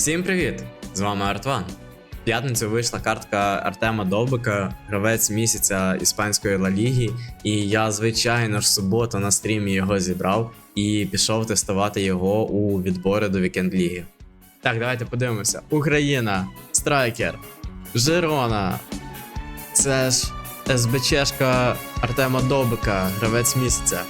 Всім привіт! З вами Артван. В п'ятницю вийшла картка Артема Довбика, гравець місяця іспанської Ла Ліги, і я, звичайно ж, суботу на стрімі його зібрав і пішов тестувати його у відбори до Вікенд Ліги. Так, давайте подивимося. Україна, Страйкер, Жирона. Це ж СБЧшка Артема Довбика, гравець місяця.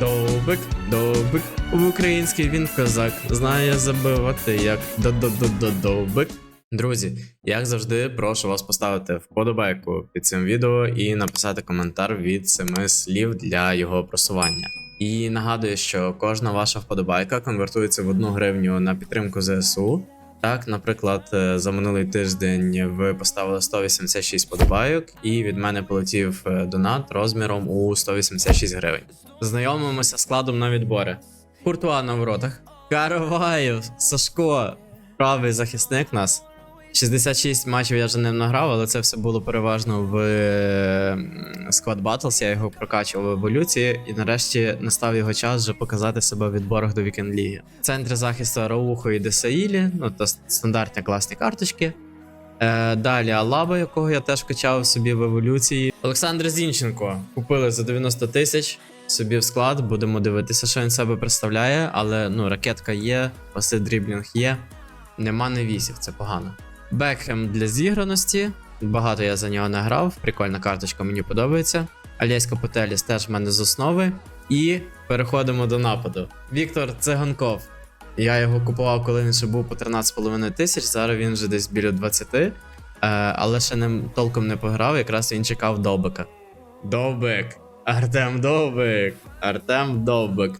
Довбик, довбик, український він козак, знає забивати як до-до-до-до-довбик. Друзі, як завжди, прошу вас поставити вподобайку під цим відео і написати коментар від семи слів для його просування. І нагадую, що кожна ваша вподобайка конвертується в одну гривню на підтримку ЗСУ. Так, наприклад, е, за минулий тиждень ви поставили 186 подобайок, і від мене полетів е, донат розміром у 186 гривень. Знайомимося складом на відбори. Куртуа на воротах. Караваєв, Сашко, правий захисник нас. 66 матчів я вже не награв, але це все було переважно в е, Squad Battles, я його прокачував в еволюції, і нарешті настав його час вже показати себе в відборах до Вікенд Ліги. В центрі захисту Раухо і Десаїлі, ну то стандартні класні карточки. Е, далі Алаба, якого я теж качав собі в еволюції. Олександр Зінченко купили за 90 тисяч собі в склад. Будемо дивитися, що він себе представляє, але ну, ракетка є, паси дріблінг є. Нема невісів, це погано. Бекхем для зіграності. Багато я за нього не грав. Прикольна карточка, мені подобається. Альєсько Потеліс теж в мене з основи. І переходимо до нападу. Віктор Циганков. Я його купував, коли він ще був по 13,5 тисяч. Зараз він вже десь біля 20. Е, але ще ним толком не пограв, якраз він чекав Довбика. Довбик! Артем Довбик! Артем Довбик.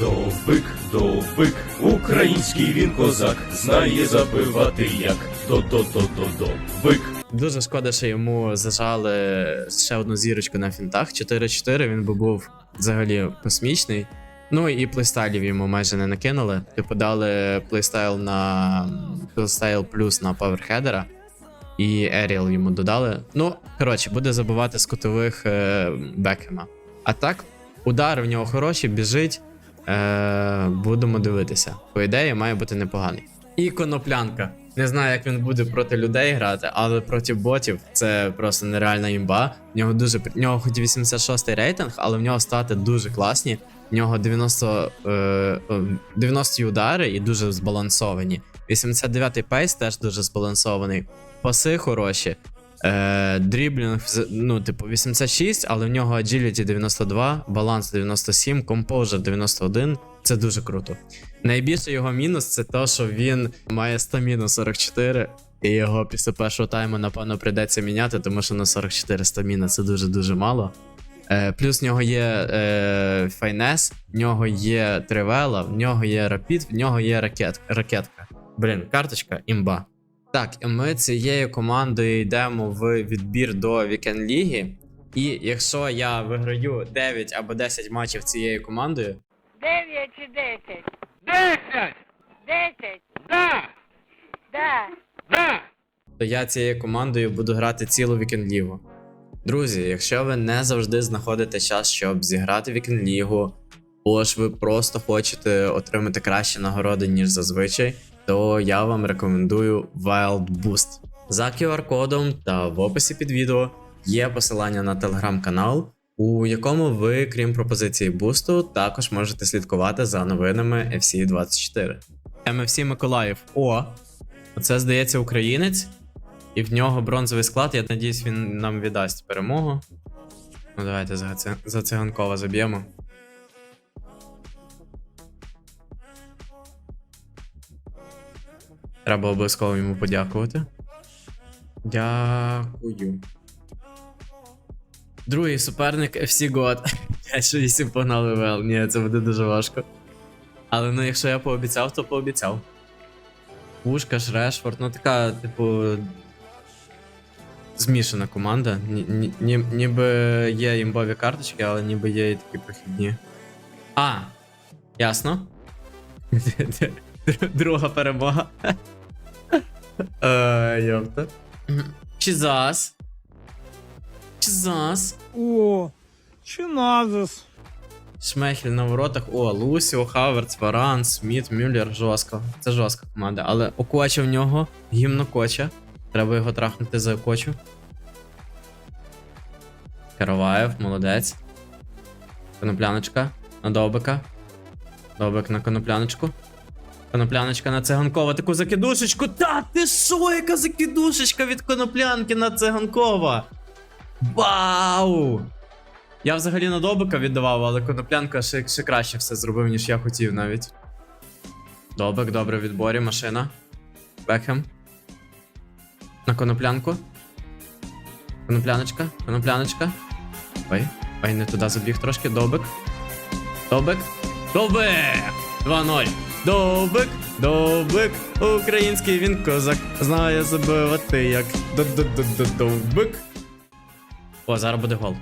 Довбик, довбик, український він козак, знає забивати як до-до-до-до-довбик. Дуже шкода, що йому зажали ще одну зірочку на фінтах. 4-4 він би був взагалі космічний. Ну і плейстайлів йому майже не накинули. Типу дали плейстайл на плейстайл плюс на паверхедера. І Еріал йому додали. Ну, коротше, буде забивати з кутових е, Бекема. А так, удари в нього хороші, біжить. Е, будемо дивитися. По ідеї, має бути непоганий. І коноплянка. Не знаю, як він буде проти людей грати, але проти ботів це просто нереальна імба. В нього дуже в нього хоч 86 рейтинг, але в нього стати дуже класні. В нього 90 е, е, 90 удари і дуже збалансовані. 89-й пейс теж дуже збалансований. Паси хороші. Е, дріблінг, ну, типу, 86, але в нього agility 92, баланс 97, composure 91. Це дуже круто. Найбільший його мінус це те, що він має стаміну 44, і його після першого тайму, напевно, прийдеться міняти, тому що на 44 стаміна це дуже-дуже мало. Е, плюс в нього є е, Файнес, в нього є Тривела, в нього є Рапід, в нього є ракет, ракетка. Блін, карточка імба. Так, і ми цією командою йдемо в відбір до Вікенд Ліги. І якщо я виграю 9 або 10 матчів цією командою, Дев'ять чи десять? Десять! Десять? Да! Да. Да! то я цією командою буду грати цілу вікенд-лігу. Друзі, якщо ви не завжди знаходите час, щоб зіграти вікенд-лігу, або ж ви просто хочете отримати кращі нагороди, ніж зазвичай, то я вам рекомендую Wild Boost. За QR-кодом та в описі під відео є посилання на телеграм-канал, у якому ви, крім пропозиції бусту, також можете слідкувати за новинами FC24. MFC Миколаїв. О! Оце здається українець. І в нього бронзовий склад, я надіюсь, він нам віддасть перемогу. Ну, давайте за, це, за циганкова заб'ємо. Треба обов'язково йому подякувати. Дякую. Другий суперник FC God. 5-6 погнали ВЛ. Ні, це буде дуже важко. Але ну, якщо я пообіцяв, то пообіцяв. Пушкаш, Решфорд, ну така, типу. Змішана команда. Ні, ні, ніби є імбові карточки, але ніби є і такі прохідні. А! Ясно. Друга перемога. Е, Йопта. Чизас. Чизас. О, Чиназис. Шмехель на воротах. О, Лусіо, Хаверц, Варан, Сміт, Мюллер, жорстко. Це жорстка команда. Але у Коча в нього гімно Коча. Треба його трахнути за Кочу. Караваєв, молодець. Конопляночка на Довбика. Довбик на конопляночку. Конопляночка на циганкова. Таку закидушечку. Та ти що, яка закидушечка від коноплянки на циганкова? Вау! Я взагалі на Добика віддавав, але коноплянка ще, ще краще все зробив, ніж я хотів навіть. Добик, добре в відборі, машина. Бекхем. На коноплянку. Конопляночка, конопляночка. Ой, ой, не туди забіг трошки. Добик. Добик. Добик! 2-0. Добик, добик, український він козак. Знає забивати як до-до-до-до-добик. О, зараз буде гол.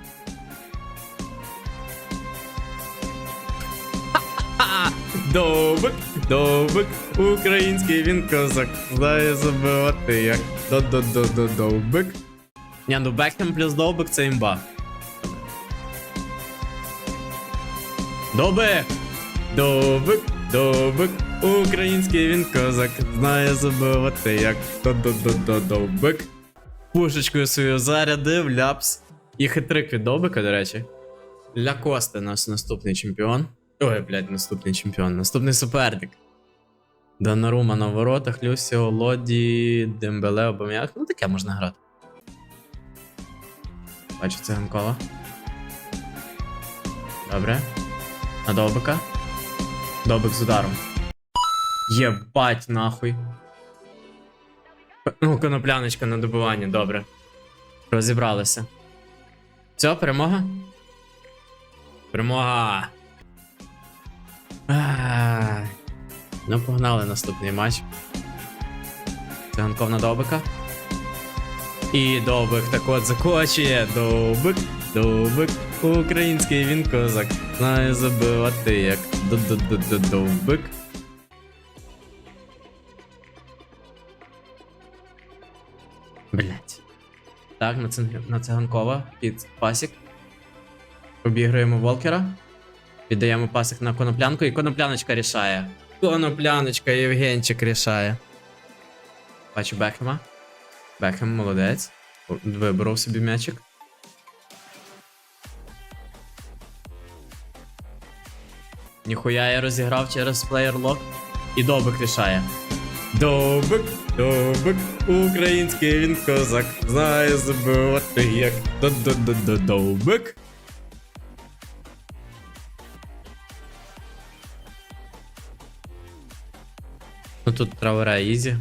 Довбик, довбик, український він козак. Знає забивати як до-до-до-до-довбик. Ні, ну Бекхем плюс довбик це імба. Добик! Довбик, довбик, український він козак. Знає забивати як до-до-до-до-довбик. Пушечкою свою зарядив, ляпс. І хитрик від Довбика, до речі. Ля Косте наш наступний чемпіон. Ой, блядь, наступний чемпіон, наступний суперник. Донарума на воротах, Люсіо, Лоді, Дембеле, Обам'як. Ну таке можна грати. Бачу циганкова. Добре. На Довбика. Довбик з ударом. Єбать, нахуй. Ну, конопляночка на добивання, добре. Розібралися. Все, перемога? Перемога! Ай. Ну, погнали наступний матч. Циганков на Довбика. І Довбик так от закочує. Довбик, Довбик, український він козак. Знає забивати як Довбик. Блять. Так, на, цин... на циганкова під пасік. Обіграємо Волкера. Віддаємо пасик на коноплянку, і конопляночка рішає. Конопляночка, Євгенчик рішає. Бачу Бекхема. Бекхем молодець. Виборов собі м'ячик. Ніхуя я розіграв через плеєрлок. І Добик рішає. Добик, добик, український він козак. Знає забивати як до-до-до-до-добик. Ну тут Травере Ізі.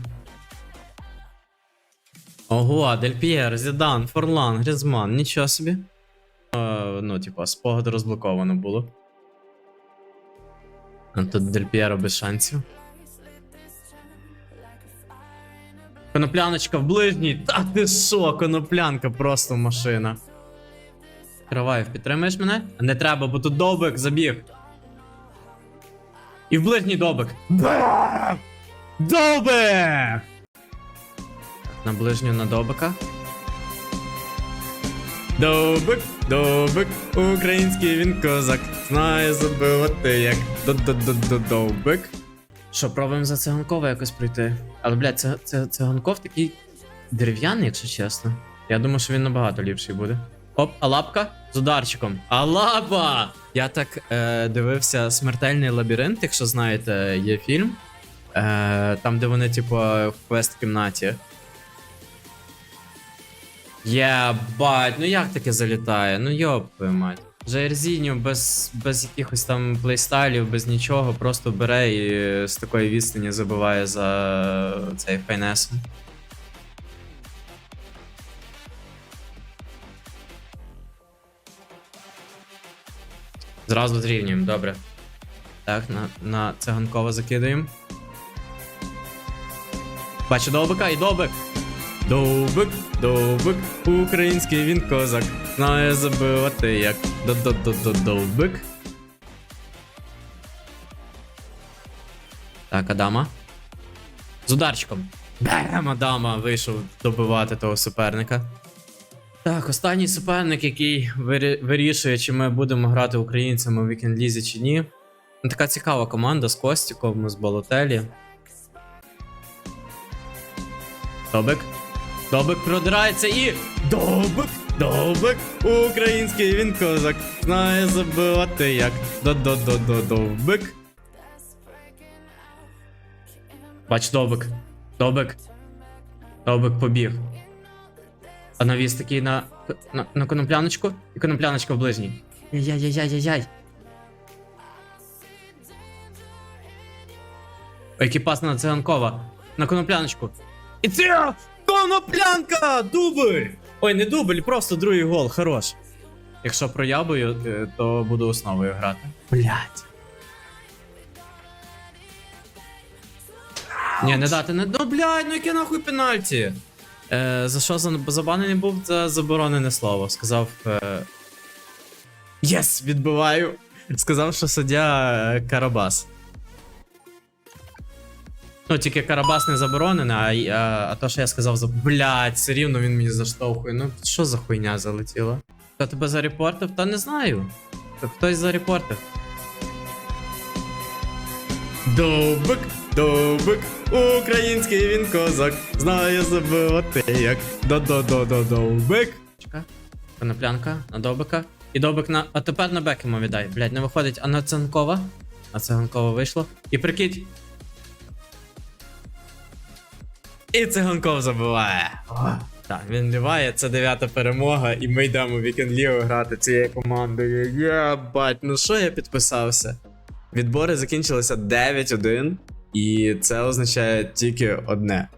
Ого, Дель П'єр, Зідан, Форлан, Грізман, нічого собі. Е, ну, типа, спогад розблоковано було. А тут Дель П'єро без шансів. Конопляночка в ближній. Та ти що, коноплянка, просто машина. Криваєв, підтримаєш мене? Не треба, бо тут добик забіг. І в ближній добик. Добик! На ближню на добика. Добик, добик, український він козак. Знає забивати як до-до-до-до-добик. Що, пробуємо за циганкова якось пройти. Але, блядь, це, це, циганков такий дерев'яний, якщо чесно. Я думаю, що він набагато ліпший буде. Оп, а лапка з ударчиком. А лапа! Я так е, дивився смертельний лабіринт, якщо знаєте, є фільм. Е, там, де вони, типу, в квест-кімнаті. Єбать, ну як таке залітає? Ну йоп мать. Жаерзіньо без, без якихось там плейстайлів, без нічого, просто бере і з такої відстані забиває за цей файнесом. Зразу зрівнюємо, добре. Так, на, на циганкова закидаємо. Бачу довбика і довбик. Довбик, довбик, український він козак. Знає забивати як до-до-до-до-довбик. Так, Адама. З ударчиком. Бем, Адама вийшов добивати того суперника. Так, останній суперник, який вирішує, чи ми будемо грати українцями у Weekend Лізі чи ні. Ну, Така цікава команда з Костіком, з Балотелі. Добик. Добик продирається і. Добик! Добик! Український він козак. Знає забивати як. До-до-до-до-довбик. Бач, добик. Добик. Добик побіг. А навіс такий на, на, на конопляночку і конопляночка в ближній. Яй-яй-яй-яй-яй. Який пас на циганкова. На конопляночку. І це коноплянка! Дубль! Ой, не дубль, просто другий гол, хорош. Якщо проябую, е, то буду основою грати. Блять. Ні, не дати, не. Ну, блядь, ну яке нахуй пенальті? Е, за що забанений був за заборонене слово? Сказав. Е... Єс! Відбиваю! Сказав, що суддя е, Карабас. Ну, тільки Карабас не заборонене, а, а, а то, що я сказав, за. Блядь, все рівно він мені заштовхує. Ну, що за хуйня залетіла? Хто тебе зарепортив? Та не знаю. Хтось зарепортив. Довбик, довбик, український він козак, знає забивати як до-до-до-до-довбик. Чекай. Коноплянка на добика. І добик на. А тепер на Бекема віддай. Блять, не виходить, а на Цанкова. А Циганкова вийшло. І прикидь. І Циганков забиває. Так, він ліває, це дев'ята перемога, і ми йдемо в Вікенд Лігу грати цією командою. Єбать, ну що я підписався? Відбори закінчилися 9-1, і це означає тільки одне: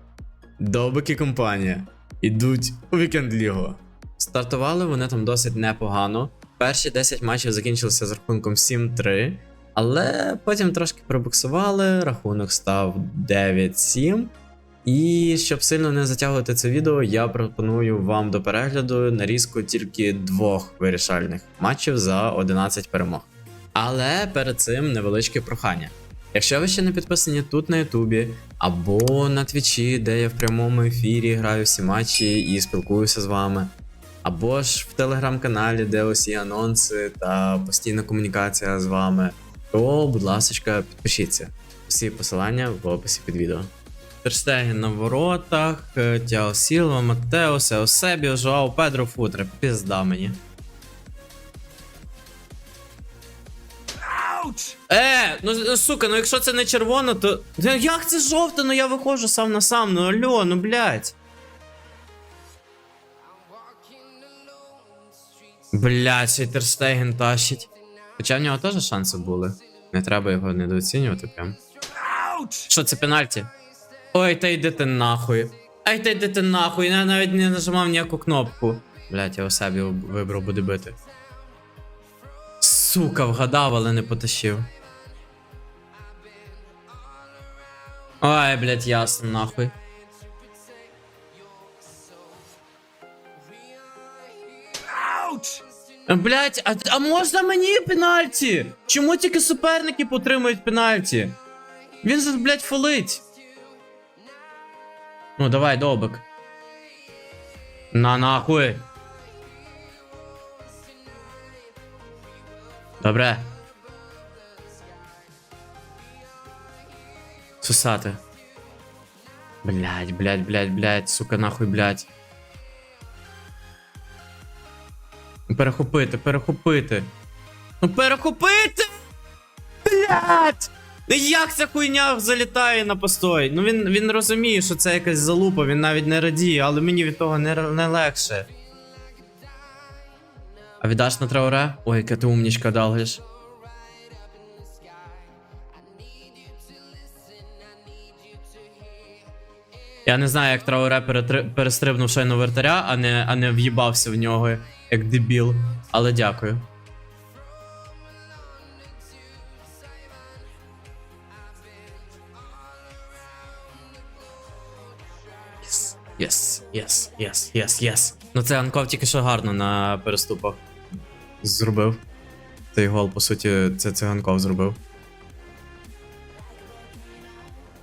Довбик і компанія ідуть у вікенд лігу. Стартували вони там досить непогано. Перші 10 матчів закінчилися з рахунком 7-3, але потім трошки пробуксували, рахунок став 9-7. І щоб сильно не затягувати це відео, я пропоную вам до перегляду нарізку тільки двох вирішальних матчів за 11 перемог. Але перед цим невеличке прохання. Якщо ви ще не підписані тут на Ютубі або на Твічі, де я в прямому ефірі граю всі матчі і спілкуюся з вами, або ж в телеграм-каналі, де усі анонси та постійна комунікація з вами, то, будь ласка, підпишіться. Всі посилання в описі під відео. Терштеген на воротах, е, Тіао Сілва, Матеус, Еосебіо, Жоау, Педро, Футре. Пізда мені. Е, ну ну, сука, ну якщо це не червоно, то. Як це жовте? Ну я виходжу сам на сам, ну алло, ну блядь. Блядь, цей Терстеген тащить. Хоча в нього теж шанси були. Не треба його недооцінювати прям. Що це пенальті? Ой, та йди ти нахуй. Ай та йди ти нахуй, я навіть не нажимав ніяку кнопку. Блять, я у себе вибрав буде бити. Сука, вгадав, але не потащив. Ой, блять, ясно, нахуй. Блять, а, а можна мені пенальті? Чому тільки суперники потримують пенальті? Він же, блять, фолить. Ну, давай, добик. На нахуй. Добре. Сусати. Блять, блять, блять, блять, сука, нахуй, блять. Перехопити, перехопити. Ну перехопити! Блять! Як ця хуйня залітає на постой? Ну він, він розуміє, що це якась залупа, він навіть не радіє, але мені від того не, не легше. А віддаш на трауре? Ой, яка ти умнічка далгиш. Я не знаю, як трауре перетри... перестрибнув шайну вертаря, а не, а не в'їбався в нього як дебіл. Але дякую. Єс, єс, єс, єс, єс. Ну це Анков тільки що гарно на переступах зробив. Цей гол, по суті, це циганков зробив.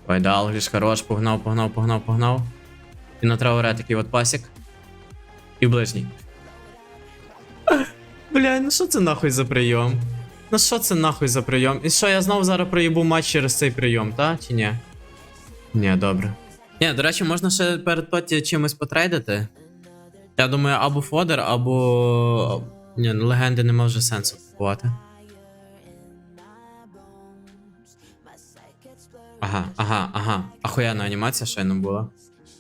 Ой, Далгліш, хорош, погнав, погнав, погнав, погнав. І на трауре такий от пасік. І ближній. Блядь, ну що це нахуй за прийом? Ну що це нахуй за прийом? І що, я знову зараз проїбу матч через цей прийом, та? Чи ні? Ні, добре. Ні, до речі, можна ще перед тоті чимось потрейдити. Я думаю, або фодер, або. Ні, ну легенди нема вже сенсу купувати. Ага, ага, ага. Ахуєнна анімація щойно була.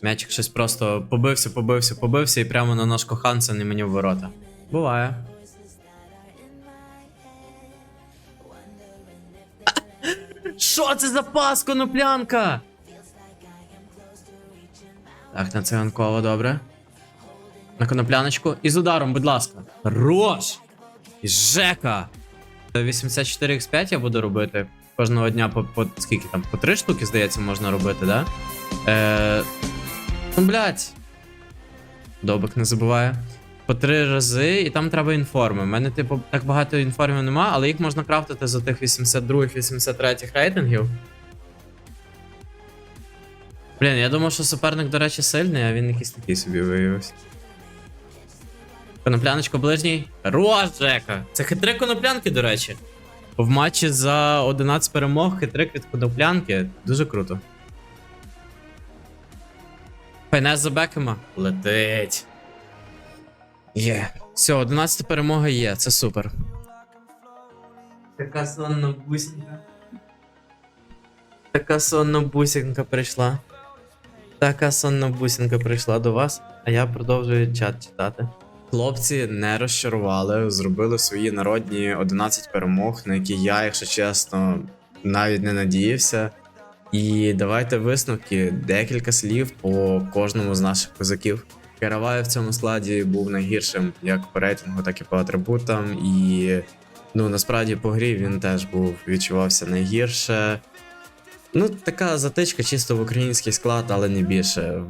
М'ячик щось просто побився, побився, побився і прямо на наш коханця не мені в ворота. Буває. Що це за пас, коноплянка? Так, на циганково, добре. На конопляночку. І з ударом, будь ласка. Хорош! І Жека! 84x5 я буду робити. Кожного дня по, по скільки там? По три штуки, здається, можна робити, да? Е, ну, блядь. Добик не забуває. По три рази, і там треба інформи. У мене, типу, так багато інформів нема, але їх можна крафтити за тих 82-83 рейтингів. Блін, я думав, що суперник, до речі, сильний, а він якийсь такий собі виявився. Конопляночка ближній. Хорош, Жека! Це хитрик коноплянки, до речі. В матчі за 11 перемог хитрик від коноплянки. Дуже круто. Файнес за Бекема. Летить. Є. Все, 11 перемога є, це супер. Така сонна бусінка. Така сонна бусінка прийшла. Така сонна бусінка прийшла до вас, а я продовжую чат читати. Хлопці не розчарували, зробили свої народні 11 перемог, на які я, якщо чесно, навіть не надіявся. І давайте висновки, декілька слів по кожному з наших козаків. Каравай в цьому складі був найгіршим як по рейтингу, так і по атрибутам. І ну насправді по грі він теж був відчувався найгірше. Ну, така затичка чисто в український склад, але не більше.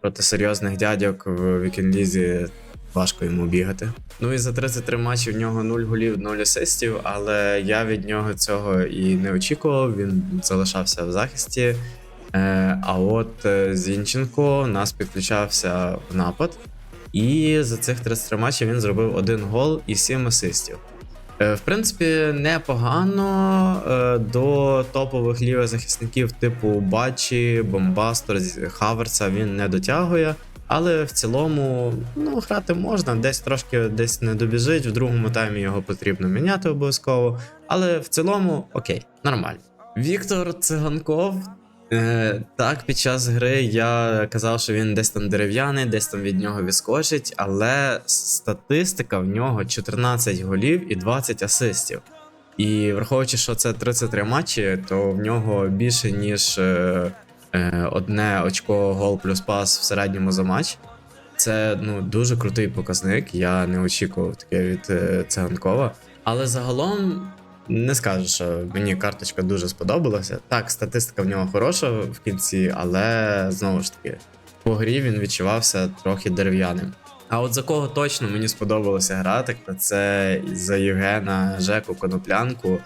Проти серйозних дядьок в вікінлізі важко йому бігати. Ну і за 33 матчі в нього 0 голів, 0 асистів, але я від нього цього і не очікував. Він залишався в захисті. Е, а от е, Зінченко у нас підключався в напад. І за цих 33 матчів він зробив один гол і 7 асистів. Е, В принципі, непогано е, до топових лівих захисників типу Бачі, Бомбастер, Хаверца він не дотягує. Але в цілому ну, грати можна, десь трошки десь не добіжить, в другому таймі його потрібно міняти обов'язково. Але в цілому окей, нормально. Віктор Циганков. Е, так, під час гри я казав, що він десь там дерев'яний, десь там від нього відскочить, але статистика в нього 14 голів і 20 асистів. І враховуючи, що це 33 матчі, то в нього більше, ніж е, е, одне очко гол плюс пас в середньому за матч. Це ну, дуже крутий показник. Я не очікував таке від е, Циганкова. Але загалом не скажу, що мені карточка дуже сподобалася. Так, статистика в нього хороша в кінці, але знову ж таки, по грі він відчувався трохи дерев'яним. А от за кого точно мені сподобалося грати, то це за Євгена Жеку Коноплянку.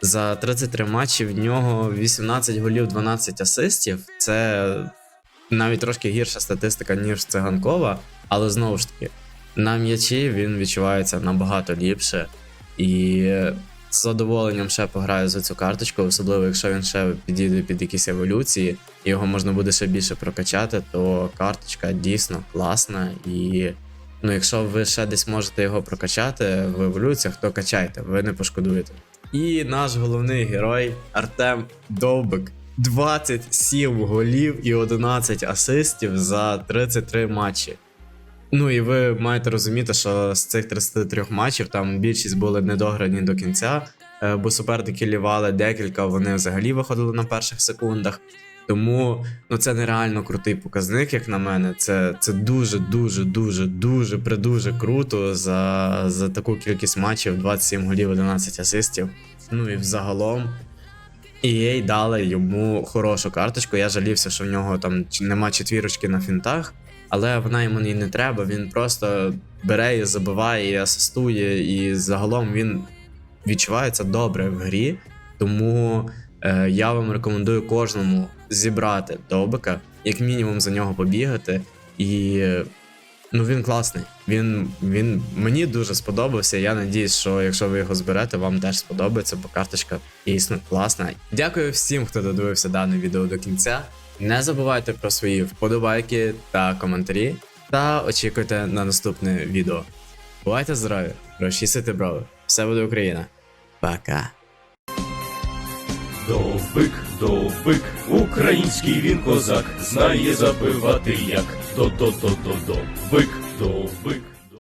За 33 матчі в нього 18 голів, 12 асистів. Це навіть трошки гірша статистика, ніж циганкова, але знову ж таки, на м'ячі він відчувається набагато ліпше. І з задоволенням ще пограю за цю карточку, особливо якщо він ще підійде під якісь еволюції, і його можна буде ще більше прокачати, то карточка дійсно класна. І ну, якщо ви ще десь можете його прокачати в еволюціях, то качайте, ви не пошкодуєте. І наш головний герой Артем Довбик. 27 голів і 11 асистів за 33 матчі. Ну і ви маєте розуміти, що з цих 33 матчів там більшість були недограні до кінця, е, бо суперники лівали декілька, вони взагалі виходили на перших секундах. Тому ну це нереально крутий показник, як на мене. Це, це дуже, дуже, дуже, дуже придуже круто за, за таку кількість матчів: 27 голів, 11 асистів. Ну і взагалом. EA дали йому хорошу карточку. Я жалівся, що в нього там нема четвірочки на фінтах, але вона йому і не треба. Він просто бере і забиває, і асистує, і загалом він відчувається добре в грі. Тому е, я вам рекомендую кожному зібрати Довбика, як мінімум за нього побігати. І Ну він класний. Він, він мені дуже сподобався. Я надіюсь, що якщо ви його зберете, вам теж сподобається, бо карточка дійсно класна. Дякую всім, хто додивився дане відео до кінця. Не забувайте про свої вподобайки та коментарі. Та очікуйте на наступне відео. Бувайте здорові, розчісуйте брови. Все буде Україна. Пока. Довбик, довбик, український він козак, знає забивати як. До-до-до-до-довбик, довбик.